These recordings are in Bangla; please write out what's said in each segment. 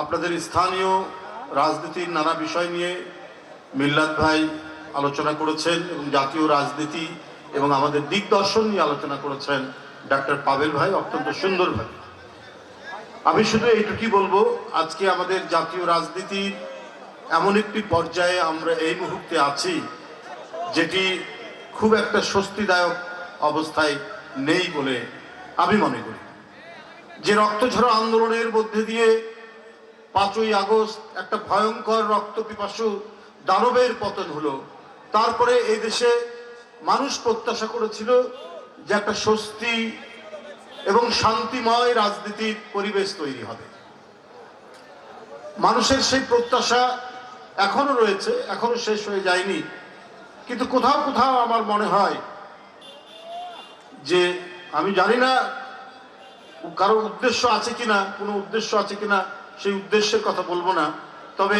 আপনাদের স্থানীয় রাজনীতির নানা বিষয় নিয়ে মিল্লাত ভাই আলোচনা করেছেন এবং জাতীয় রাজনীতি এবং আমাদের দিগদর্শন নিয়ে আলোচনা করেছেন ডাক্তার পাবেল ভাই, অত্যন্ত সুন্দরভাবে আমি শুধু এইটুকুই বলব, আজকে আমাদের জাতীয় রাজনীতির এমন একটি পর্যায়ে আমরা এই মুহূর্তে আছি যেটি খুব একটা স্বস্তিদায়ক অবস্থায় নেই বলে আমি মনে করি। যে রক্তঝরা আন্দোলনের মধ্যে দিয়ে পাঁচই আগস্ট একটা ভয়ঙ্কর রক্ত পিপাসু দানবের পতন হলো। তারপরে এই দেশে মানুষ প্রত্যাশা করেছিল যে একটা স্বস্তি এবং শান্তিময় রাজনীতির পরিবেশ তৈরি হবে। মানুষের সেই প্রত্যাশা এখনও রয়েছে, এখনও শেষ হয়ে যায়নি। কিন্তু কোথাও কোথাও আমার মনে হয় যে আমি জানি না কারও উদ্দেশ্য আছে কিনা, কোনো উদ্দেশ্য আছে কিনা। সেই উদ্দেশ্যের কথা বলব না। তবে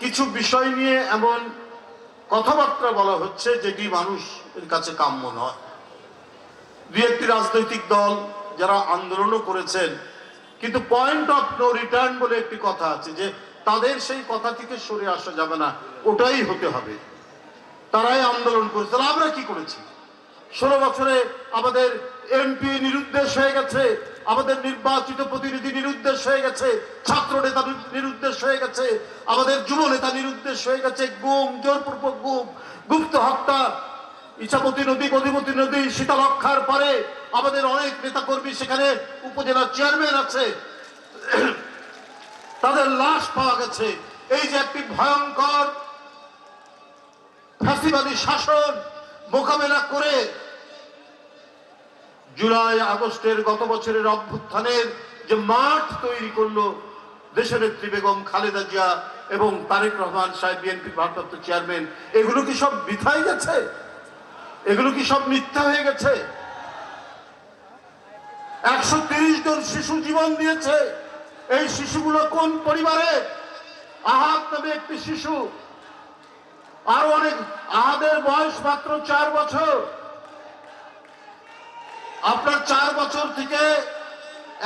কিছু বিষয় নিয়ে এমন কথাবার্তা বলা হচ্ছে যেটি মানুষের কাছে কাম্য নয়। দু একটি রাজনৈতিক দল যারা আন্দোলনও করেছেন, কিন্তু পয়েন্ট অফ নো রিটার্ন বলে একটি কথা আছে যে তাদের সেই কথা থেকে সরে আসা যাবে না, ওটাই হতে হবে। তারাই আন্দোলন করেছে। আমরা কি করেছি? ষোলো বছরে আমাদের এমপি নিরুদ্দেশ হয়ে গেছে। আমাদের নির্বাচিত প্রতিনিধি নিরুদ্দেশ হয়ে গেছে, ছাত্র নেতা নিরুদ্দেশ হয়ে গেছে, আমাদের যুব নেতা নিরুদ্দেশ হয়ে গেছে, গুম, জোরপূর্বক গুম। গুপ্ত হত্যা ইছামতি নদী গদিমতী নদী, শীতলক্ষার পরে আমাদের অনেক নেতাকর্মী সেখানে উপজেলা চেয়ারম্যান আছে। তাদের লাশ পাওয়া গেছে। এই যে একটি ভয়ঙ্কর ফ্যাসিবাদী শাসন মোকাবেলা করে জুলাই আগস্টের গত বছরের অভ্যুত্থানের যে মাঠ তৈরি করল দেশের নেত্রী বেগম খালেদা জিয়া এবং তারেক রহমান সাহেব, বিএনপি ভারপ্রাপ্ত চেয়ারম্যান, এগুলো কি সব বিথাই গেছে? এগুলো কি সব মিথ্যা হয়ে গেছে? একশো তিরিশ জন শিশু জীবন দিয়েছে। এই শিশুগুলো কোন পরিবারে? আহাত নামে একটি শিশু। আরও অনেক, আহাদের বয়স মাত্র চার বছর। আপনার চার বছর থেকে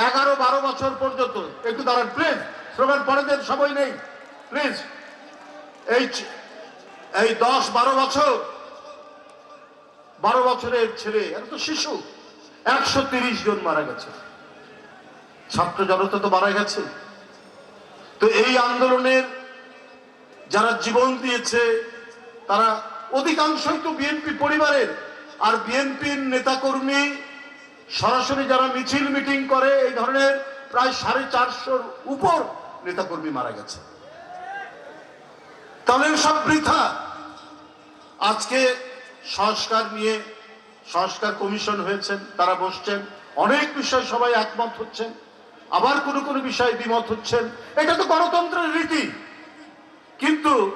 এগারো, বারো বছর পর্যন্ত। একটু দাঁড়ান প্লিজ শ্রবণ পরেদের সময় নেই। প্লিজ এই এই দশ, বারো বছর। বারো বছরের ছেলে এটা তো শিশু। একশো তিরিশ জন মারা গেছে। ছাত্র জনতা তো মারা গেছে। তো এই আন্দোলনের যারা জীবন দিয়েছে, তারা অধিকাংশই তো বিএনপি পরিবারের। আর বিএনপির নেতাকর্মী সরাসরি যারা মিছিল মিটিং করে, এই ধরনের প্রায় সাড়ে চারশোর উপর নেতাকর্মী মারা গেছে। তাহলে সব বৃথা। আজকে সংস্কার নিয়ে সংস্কার কমিশন হয়েছেন, তারা বসছেন, অনেক বিষয় সবাই একমত হচ্ছেন, আবার কোনো কোনো বিষয়ে দ্বিমত হচ্ছেন। এটা তো গণতন্ত্রের রীতি। কিন্তু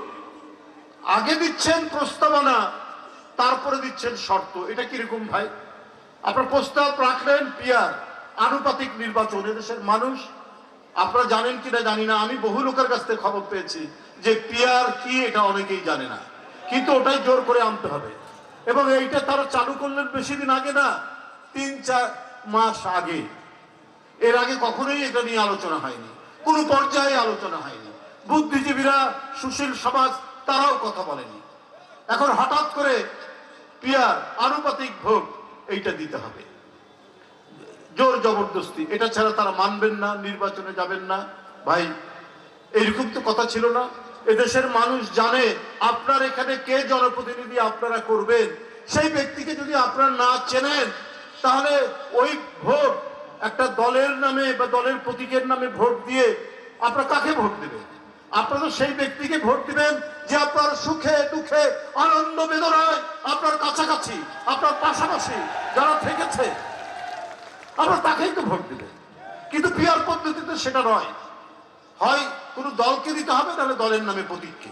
আগে দিচ্ছেন প্রস্তাবনা, তারপরে দিচ্ছেন শর্ত। এটা কীরকম ভাই? আপনার প্রস্তাব রাখলেন পিয়ার, আনুপাতিক নির্বাচন। এদেশের মানুষ। আপনারা জানেন কিনা জানি না। আমি বহু লোকের কাছ থেকে খবর পেয়েছি যে পিয়ার কি এটা অনেকেই জানে না। কিন্তু ওটাই জোর করে আনতে হবে। এবং এইটা তারা চালু করলেন বেশি দিন আগে না, তিন চার মাস আগে। এর আগে কখনোই এটা নিয়ে আলোচনা হয়নি। কোনো পর্যায়ে আলোচনা হয়নি। বুদ্ধিজীবীরা, সুশীল সমাজ, তারাও কথা বলেনি। এখন হঠাৎ করে পিয়ার আনুপাতিক ভোট এইটা দিতে হবে। জোর জবরদস্তি। এটা ছাড়া তারা মানবেন না, নির্বাচনে যাবেন না। ভাই, এইরকম তো কথা ছিল না। এদেশের মানুষ জানে আপনার এখানে কে জনপ্রতিনিধি আপনারা করবেন। সেই ব্যক্তিকে যদি আপনারা না চেনেন, তাহলে ওই ভোট একটা দলের নামে বা দলের প্রতীকের নামে ভোট দিয়ে আপনারা কাকে ভোট দেবেন? আপনারা সেই ব্যক্তিকে ভোট দিবেন যে আপনার সুখে, দুঃখে, আনন্দ, বেদনায় আপনার কাছাকাছি, আপনার পাশাপাশি যারা থেকেছে, আপনার তাকেই তো ভোট দিবেন। কিন্তু পিয়ার পদ্ধতিতে সেটা নয়। হয় কোনো দলকে দিতে হবে, তাহলে দলের নামে প্রতীককে।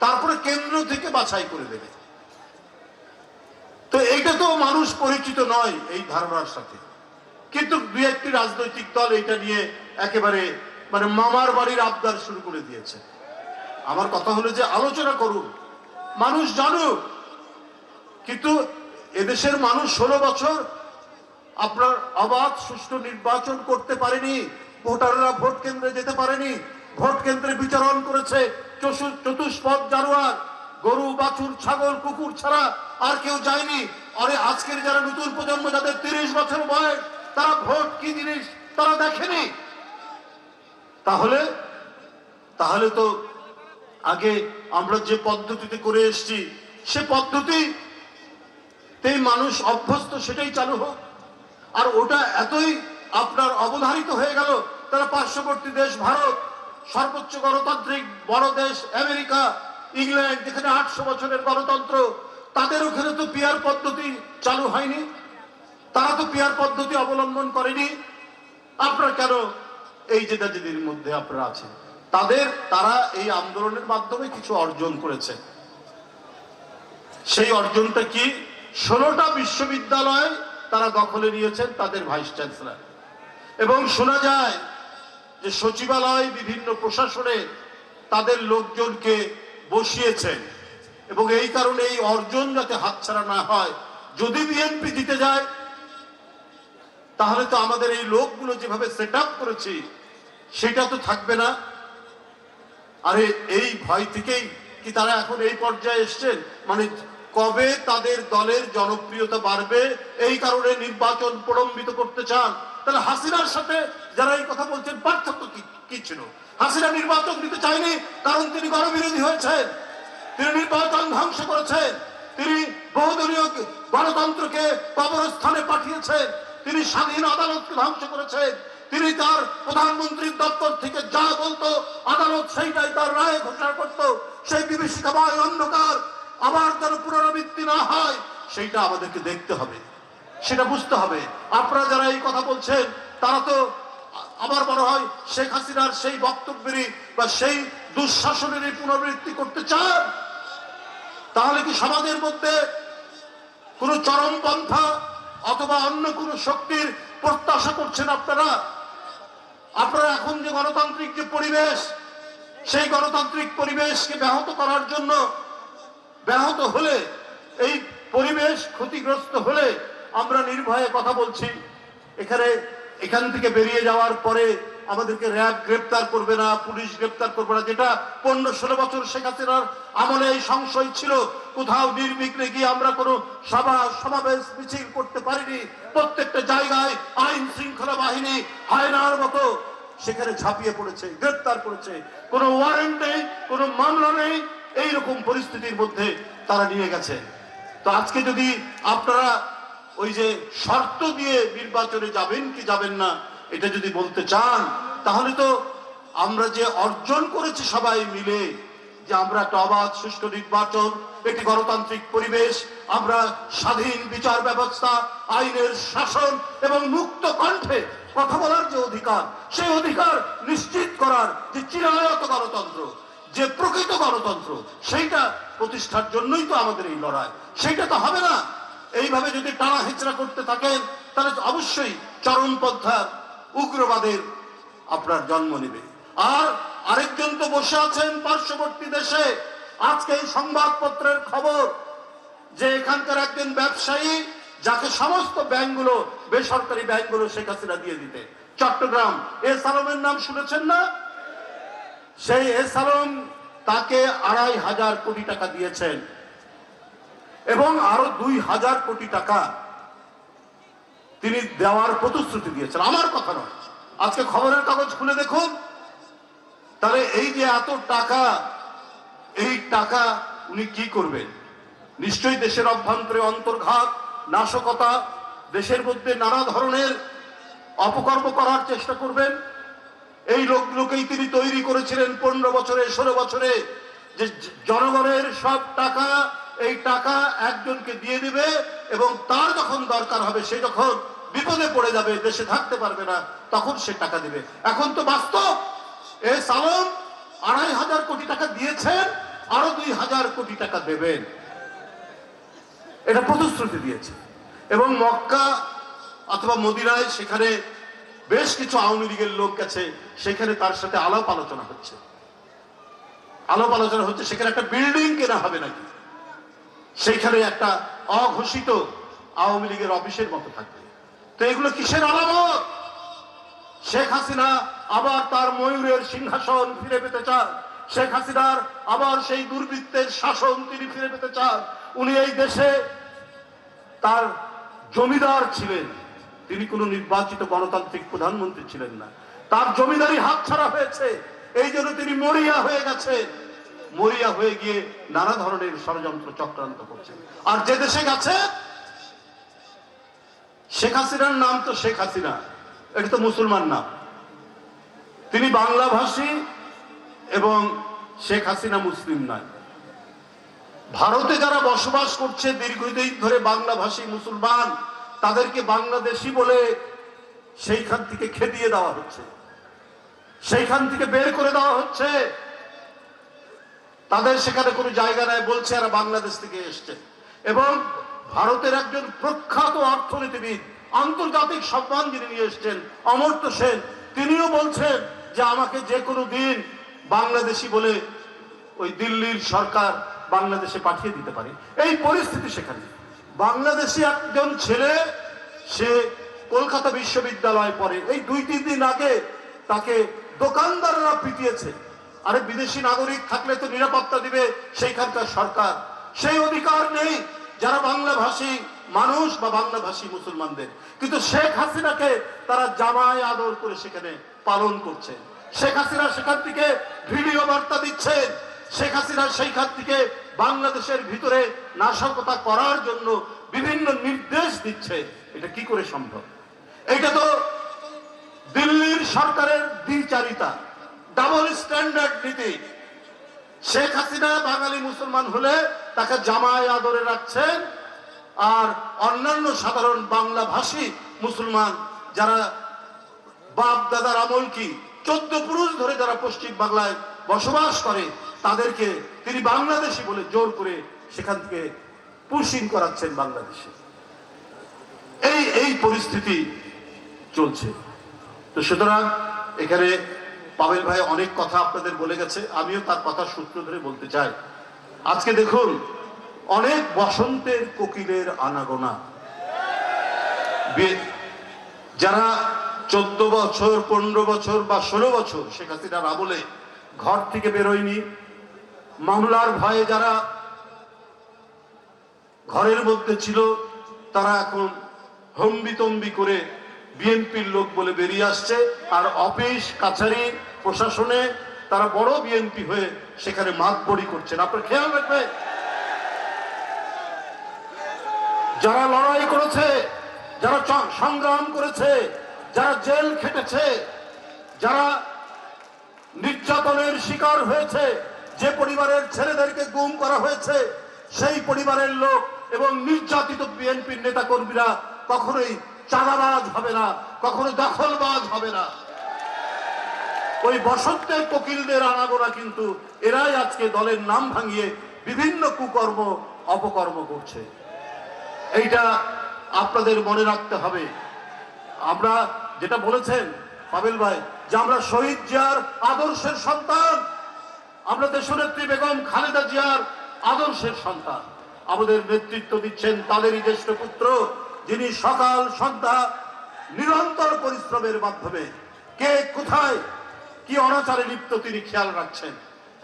তারপরে কেন্দ্র থেকে বাছাই করে দেবে। তো এইটা তো মানুষ পরিচিত নয় এই ধারণার সাথে। কিন্তু দু একটি রাজনৈতিক দল এটা নিয়ে একেবারে মানে মামার বাড়ির আবদার শুরু করে দিয়েছে। আমার কথা হলো যে আলোচনা করুন। মানুষ জানুক। কিন্তু এদেশের মানুষ ষোলো বছর আপনার অবাধ, সুষ্ঠু নির্বাচন করতে পারেনি। ভোটাররা ভোট কেন্দ্রে যেতে পারে করেছে চসু- চতুষ্পদ জানোয়ার। গরু, বাছুর, ছাগল, কুকুর ছাড়া আর কেউ যায়নি। আরে আজকের যারা নতুন প্রজন্ম, যাদের তিরিশ বছর বয়স, তারা ভোট কি জিনিস তারা দেখেনি। তাহলে তাহলে তো আগে আমরা যে পদ্ধতিতে করে এসেছি, সে পদ্ধতি মানুষ অভ্যস্ত সেটাই চালু হোক। আর ওটা এতই আপনার অবধারিত হয়ে গেল, তারা পার্শ্ববর্তী দেশ ভারত, সর্বোচ্চ গণতান্ত্রিক বড় দেশ আমেরিকা, ইংল্যান্ড, যেখানে আটশো বছরের গণতন্ত্র, তাদের ওখানে তো পিয়ার পদ্ধতি চালু হয়নি। তারা তো পিয়ার পদ্ধতি অবলম্বন করেনি। আপনার কেন এই জেদাজেদির মধ্যে আপনারা আছেন, তাদের, তারা এই আন্দোলনের মাধ্যমে কিছু অর্জন করেছে। সেই অর্জনটা কি? ষোলোটা বিশ্ববিদ্যালয় তারা দখলে নিয়েছেন তাদের ভাইস চ্যান্সেলার। এবং শোনা যায় যে সচিবালয়, বিভিন্ন প্রশাসনে তাদের লোকজনকে বসিয়েছেন এবং এই কারণে এই অর্জন যাতে হাতছাড়া না হয়, যদি বিএনপি জিতে যায় তাহলে তো আমাদের এই লোকগুলো যেভাবে সেট আপ করেছি, সেটা তো থাকবে না। আরে এই ভয় থেকেই কি তারা এখন এই পর্যায়ে এসছেন? মানে কবে তাদের দলের জনপ্রিয়তা বাড়বে, এই কারণে নির্বাচন প্রলম্বিত করতে চান? তাহলে হাসিনার সাথে যারা এই কথা বলছেন, পার্থক্য কি ছিল? হাসিনা নির্বাচন দিতে চায়নি, কারণ তিনি গণবিরোধী হয়েছেন। তিনি নির্বাচন ধ্বংস করেছেন। তিনি বহুদলীয় গণতন্ত্রকে কবরস্থানে পাঠিয়েছেন। তিনি স্বাধীন আদালতকে ধ্বংস করেছেন তিনি তার প্রধানমন্ত্রীর দপ্তর থেকে যা বলতো, আদালত সেইটাই তার রায় ঘোষণা করত। সেই বিভীষিকাময় অন্ধকার আবার যেন পুনরাবৃত্তি না হয়, সেইটা আমাদেরকে দেখতে হবে। সেটা বুঝতে হবে। আপনারা যারা এই কথা বলছেন, তারা তো আমার মনে হয় শেখ হাসিনার সেই বক্তব্যেরই বা সেই দুঃশাসনেরই পুনরাবৃত্তি করতে চান, তাহলে কি সমাজের মধ্যে কোন চরমপন্থা অথবা অন্য কোন শক্তির প্রত্যাশা করছেন আপনারা? আপনারা এখন যে গণতান্ত্রিক যে পরিবেশ, সেই গণতান্ত্রিক পরিবেশকে ব্যাহত করার জন্য ব্যাহত হলে, এই পরিবেশ ক্ষতিগ্রস্ত হলে আমরা নির্ভয়ে কথা বলছি। এখানে, এখান থেকে বেরিয়ে যাওয়ার পরে আমাদেরকে র্যাব গ্রেপ্তার করবে না, পুলিশ গ্রেপ্তার করবে না, যেটা পনেরো ষোলো বছর শেখ হাসিনার আমলে এই সংশয় ছিল। কোথাও নির্বিঘ্নে গিয়ে আমরা কোনো সভা, সমাবেশ, মিছিল করতে পারিনি। প্রত্যেকটা জায়গায় আইন শৃঙ্খলা বাহিনী হায়নার মতো সেখানে ঝাঁপিয়ে পড়েছে, গ্রেপ্তার করেছে। কোনো ওয়ারেন্ট নেই, কোনো মামলা নেই। এইরকম পরিস্থিতির মধ্যে তারা নিয়ে গেছে। তো আজকে যদি আপনারা ওই যে শর্ত দিয়ে নির্বাচনে যাবেন কি যাবেন না, এটা যদি বলতে চান, তাহলে তো আমরা যে অর্জন করেছি সবাই মিলে যে আমরা একটা অবাধ, সুষ্ঠু নির্বাচন, একটি গণতান্ত্রিক পরিবেশ, আমরা স্বাধীন বিচার ব্যবস্থা, আইনের শাসন এবং মুক্ত কণ্ঠে কথা বলার যে অধিকার, সেই অধিকার নিশ্চিত করার যে চিরায়ত গণতন্ত্র, যে প্রকৃত গণতন্ত্র, সেইটা প্রতিষ্ঠার জন্যই তো আমাদের এই লড়াই। সেইটা তো হবে না। এইভাবে যদি টানা হেচড়া করতে থাকেন, তাহলে অবশ্যই চরমপন্থার উগ্রবাদের আপনার জন্ম নেবে। আর আরেকজন তো বসে আছেন পার্শ্ববর্তী দেশে। আজকে এই সংবাদপত্রের খবর যে এখানকার একজন ব্যবসায়ী যাকে সমস্ত ব্যাংকগুলো, বেসরকারি ব্যাংকগুলো শেখ হাসিনা দিয়ে দিতে। চট্টগ্রাম, এ সালমের নাম শুনেছেন না? সেই এস আলম তাকে আড়াই হাজার কোটি টাকা দিয়েছেন। এবং আরও দুই হাজার কোটি টাকা তিনি দেওয়ার প্রতিশ্রুতি দিয়েছেন। আমার কথা নয়। আজকে খবরের কাগজ খুলে দেখুন। তাহলে এই যে এত টাকা, এই টাকা উনি কি করবেন? নিশ্চয়ই দেশের অভ্যন্তরে অন্তর্ঘাত, নাশকতা, দেশের মধ্যে নানা ধরনের অপকর্ম করার চেষ্টা করবেন। এই লোকগুলোকেই তিনি তৈরি করেছিলেন পনেরো বছরে, ষোলো বছরে। যে জনগণের সব টাকা, এই টাকা একজনকে দিয়ে দিবে এবং তার যখন দরকার হবে, সে যখন বিপদে পড়ে যাবে, দেশে থাকতে পারবে না, তখন সে টাকা দিবে। এখন তো বাস্তব। এ সালম আড়াই হাজার কোটি টাকা দিয়েছেন, আরও দুই হাজার কোটি টাকা দেবেন। এটা প্রতিশ্রুতি দিয়েছে। এবং মক্কা অথবা সেখানে বেশ কিছু আওয়ামী লীগের লোক গেছে, সেখানে তার সাথে আলাপ আলোচনা হচ্ছে। আলাপ আলোচনা হচ্ছে, সেখানে একটা বিল্ডিং কেনা হবে নাকি? সেইখানে একটা অঘোষিত আওয়ামী লীগের অফিসের মতো থাকবে। তো এগুলো কিসের আলামত? শেখ হাসিনা আবার তার ময়ূরের সিংহাসন ফিরে পেতে চান। শেখ হাসিনার আবার সেই দুর্বৃত্তের শাসন তিনি ফিরে পেতে চান। উনি এই দেশে তার জমিদার ছিলেন। তিনি কোনো নির্বাচিত গণতান্ত্রিক প্রধানমন্ত্রী ছিলেন না। তার জমিদারি হাতছাড়া হয়েছে। এই জন্য তিনি মরিয়া হয়ে গেছে মরিয়া হয়ে গিয়ে নানা ধরনের ষড়যন্ত্র চক্রান্ত করছেন। আর যে দেশে গেছে, শেখ হাসিনার নাম তো শেখ হাসিনা। এটা তো মুসলমান নাম। তিনি বাংলা ভাষী এবং শেখ হাসিনা মুসলিম নয়। ভারতে যারা বসবাস করছে দীর্ঘদিন ধরে বাংলা ভাষী মুসলমান, তাদেরকে বাংলাদেশি বলে সেইখান থেকে খেদিয়ে দেওয়া হচ্ছে। সেইখান থেকে বের করে দেওয়া হচ্ছে। তাদের সেখানে কোনো জায়গা নাই, বলছে এরা বাংলাদেশ থেকে এসছে। এবং ভারতের একজন প্রখ্যাত অর্থনীতিবিদ, আন্তর্জাতিক সম্মান যিনি নিয়ে এসছেন, অমর্ত্য সেন, তিনিও বলছেন যে আমাকে যে কোনো দিন বাংলাদেশি বলে ওই দিল্লির সরকার বাংলাদেশে পাঠিয়ে দিতে পারে। এই পরিস্থিতি সেখানে। বাংলাদেশি একজন ছেলে, সে কলকাতা বিশ্ববিদ্যালয়ে পড়ে। এই দুই তিন দিন আগে তাকে দোকানদাররা পিটিয়েছে। আরে বিদেশি নাগরিক থাকলে তো নিরাপত্তা দিবে সেইখানকার সরকার। সেই অধিকার নেই যারা বাংলা ভাষী মানুষ বা বাংলা ভাষী মুসলমানদের। কিন্তু শেখ হাসিনাকে তারা জামায় আদর করে সেখানে পালন করছে শেখ হাসিনা সেখান থেকে ভিডিও বার্তা দিচ্ছেন। শেখ হাসিনা সেইখান থেকে বাংলাদেশের ভিতরে নাশকতা করার জন্য বিভিন্ন নির্দেশ দিচ্ছে এটা কি করে সম্ভব? এটা তো দিল্লির সরকারের দ্বিচারিতা ডাবল স্ট্যান্ডার্ড নীতি। শেখ হাসিনা বাঙালি মুসলমান হলে তাকে জামায় আদরে রাখছেন, আর অন্যান্য সাধারণ বাংলা ভাষী মুসলমান যারা বাপ দাদার আমল কি? চোদ্দ পুরুষ ধরে যারা পশ্চিম বাংলায় বসবাস করে, তাদেরকে তিনি বাংলাদেশি বলে জোর করে সেখান থেকে পুশিং করাচ্ছেন বাংলাদেশে। এই এই পরিস্থিতি চলছে। তো সুতরাং এখানে পাবেল ভাই অনেক কথা আপনাদের বলে গেছে, আমিও তার কথা সূত্র ধরে বলতে চাই। আজকে দেখুন, অনেক বসন্তের কোকিলের আনাগোনা। যারা চোদ্দ বছর, পনেরো বছর বা ষোলো বছর শেখ হাসিনার আমলে ঘর থেকে বেরোয়নি। মামলার ভয়ে যারা ঘরের মধ্যে ছিল, তারা এখন হম্বিতম্বি করে বিএনপির লোক বলে বেরিয়ে আসছে। আর অফিস, কাছারি, প্রশাসনে তারা বড় বিএনপি হয়ে সেখানে মাত বড়ি করছেন। আপনার খেয়াল রাখবে? যারা লড়াই করেছে, যারা সংগ্রাম করেছে যারা জেল খেটেছে, যারা নির্যাতনের শিকার হয়েছে, যে পরিবারের ছেলেদেরকে গুম করা হয়েছে, সেই পরিবারের লোক এবং নির্যাতিত বিএনপির নেতা কর্মীরা কখনোই চাঁদাবাজ হবে না, কখনো দখলবাজ হবে না। ওই বসন্তের কোকিলদের আনাগোনা কিন্তু এরাই আজকে দলের নাম ভাঙিয়ে বিভিন্ন কুকর্ম, অপকর্ম করছে। এইটা আপনাদের মনে রাখতে হবে। আমরা যেটা বলেছেন পাবেল ভাই, যে আমরা শহীদ জিয়ার আদর্শের সন্তান। আমরা দেশনেত্রী বেগম খালেদা জিয়ার আদর্শের সন্তান। আমাদের নেতৃত্ব দিচ্ছেন তাদেরই জ্যেষ্ঠ পুত্র, যিনি সকাল সন্ধ্যা নিরন্তর পরিশ্রমের মাধ্যমে কে কোথায়, কি অনাচারে লিপ্ত তিনি খেয়াল রাখছেন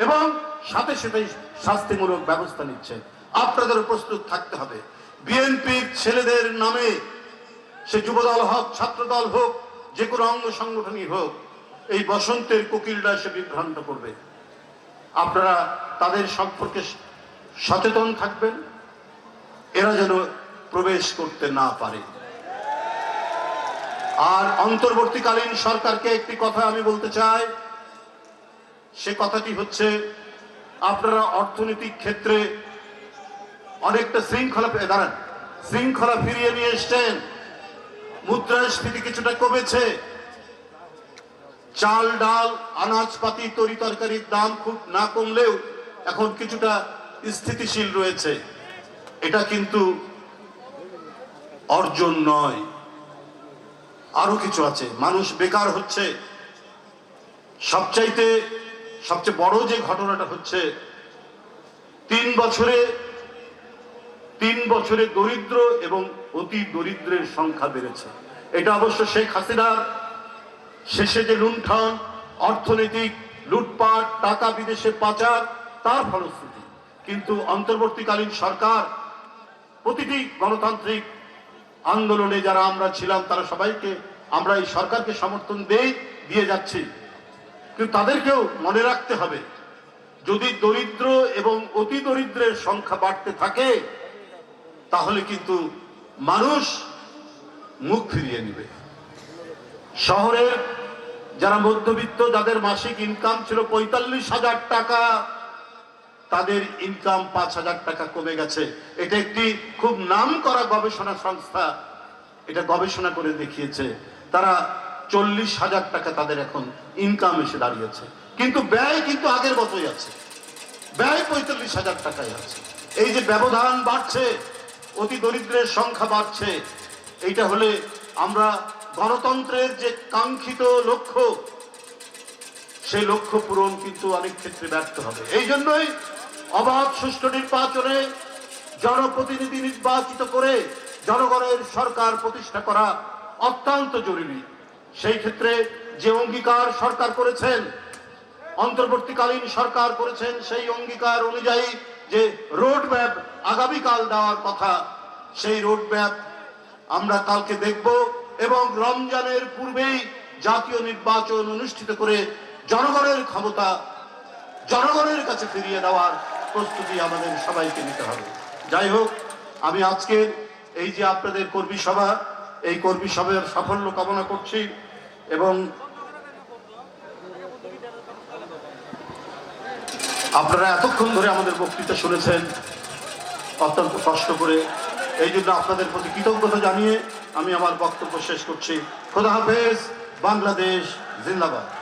এবং সাথে সাথে শাস্তিমূলক ব্যবস্থা নিচ্ছেন। আপনাদের প্রস্তুত থাকতে হবে। বিএনপির ছেলেদের নামে সে যুবদল হোক, ছাত্রদল হোক যে কোনো অঙ্গ সংগঠনই হোক, এই বসন্তের কোকিলরা এসে বিভ্রান্ত করবে। আপনারা তাদের সম্পর্কে সচেতন থাকবেন। এরা যেন প্রবেশ করতে না পারে। আর অন্তর্বর্তীকালীন সরকারকে একটি কথা আমি বলতে চাই। সে কথাটি হচ্ছে, আপনারা অর্থনৈতিক ক্ষেত্রে অনেকটা শৃঙ্খলা দাঁড়ান। শৃঙ্খলা ফিরিয়ে নিয়ে এসছেন। মুদ্রাস্ফীতি কিছুটা কমেছে। চাল, ডাল, আনাজপাতি, তরি তরকারির দাম খুব না কমলেও এখন কিছুটা স্থিতিশীল রয়েছে। এটা কিন্তু অর্জন নয়। আরও কিছু আছে। মানুষ বেকার হচ্ছে। সবচাইতে সবচেয়ে বড় যে ঘটনাটা হচ্ছে, তিন বছরে তিন বছরে দরিদ্র এবং অতি দরিদ্রের সংখ্যা বেড়েছে। এটা অবশ্য শেখ হাসিনার শেষে যে লুণ্ঠন অর্থনৈতিক লুটপাট, টাকা বিদেশে পাচার, তার ফলশ্রুতি। কিন্তু অন্তর্বর্তীকালীন সরকার, প্রতিটি গণতান্ত্রিক আন্দোলনে যারা আমরা ছিলাম, তারা সবাইকে আমরা এই সরকারকে সমর্থন দেই, দিয়ে যাচ্ছি। কিন্তু তাদেরকেও মনে রাখতে হবে, যদি দরিদ্র এবং অতি দরিদ্রের সংখ্যা বাড়তে থাকে তাহলে কিন্তু মানুষ মুখ ফিরিয়ে নেবে। শহরের যারা মধ্যবিত্ত, যাদের মাসিক ইনকাম ছিল পঁয়তাল্লিশ হাজার টাকা, তাদের ইনকাম পাঁচ হাজার টাকা কমে গেছে। এটা একটি খুব নাম করা গবেষণা সংস্থা, এটা গবেষণা করে দেখিয়েছে। তারা চল্লিশ হাজার টাকা তাদের এখন ইনকাম এসে দাঁড়িয়েছে। কিন্তু ব্যয় কিন্তু আগের মতোই আছে। ব্যয় পঁয়তাল্লিশ হাজার টাকায় আছে। এই যে ব্যবধান বাড়ছে অতি দরিদ্রের সংখ্যা বাড়ছে। এইটা হলে আমরা গণতন্ত্রের যে কাঙ্ক্ষিত লক্ষ্য, সেই লক্ষ্য পূরণ কিন্তু অনেক ক্ষেত্রে ব্যর্থ হবে। এই জন্যই অবাধ সুষ্ঠু নির্বাচনে জনপ্রতিনিধি নির্বাচিত করে জনগণের সরকার প্রতিষ্ঠা করা অত্যন্ত জরুরি। সেই ক্ষেত্রে যে অঙ্গীকার সরকার করেছেন, অন্তর্বর্তীকালীন সরকার করেছেন, সেই অঙ্গীকার অনুযায়ী যে রোড ম্যাপ আগামীকাল দেওয়ার কথা, সেই রোড ম্যাপ আমরা কালকে দেখব এবং রমজানের পূর্বেই জাতীয় নির্বাচন অনুষ্ঠিত করে জনগণের ক্ষমতা, জনগণের কাছে ফিরিয়ে দেওয়ার প্রস্তুতি আমাদের সবাইকে নিতে হবে। যাই হোক, আমি আজকে এই যে আপনাদের কর্মী সভা, এই কর্মী সভার সাফল্য কামনা করছি এবং আপনারা এতক্ষণ ধরে আমাদের বক্তৃতা শুনেছেন, অত্যন্ত কষ্ট করে। এই জন্য আপনাদের প্রতি কৃতজ্ঞতা জানিয়ে আমি আমার বক্তব্য শেষ করছি। খোদা হাফেজ, বাংলাদেশ, জিন্দাবাদ।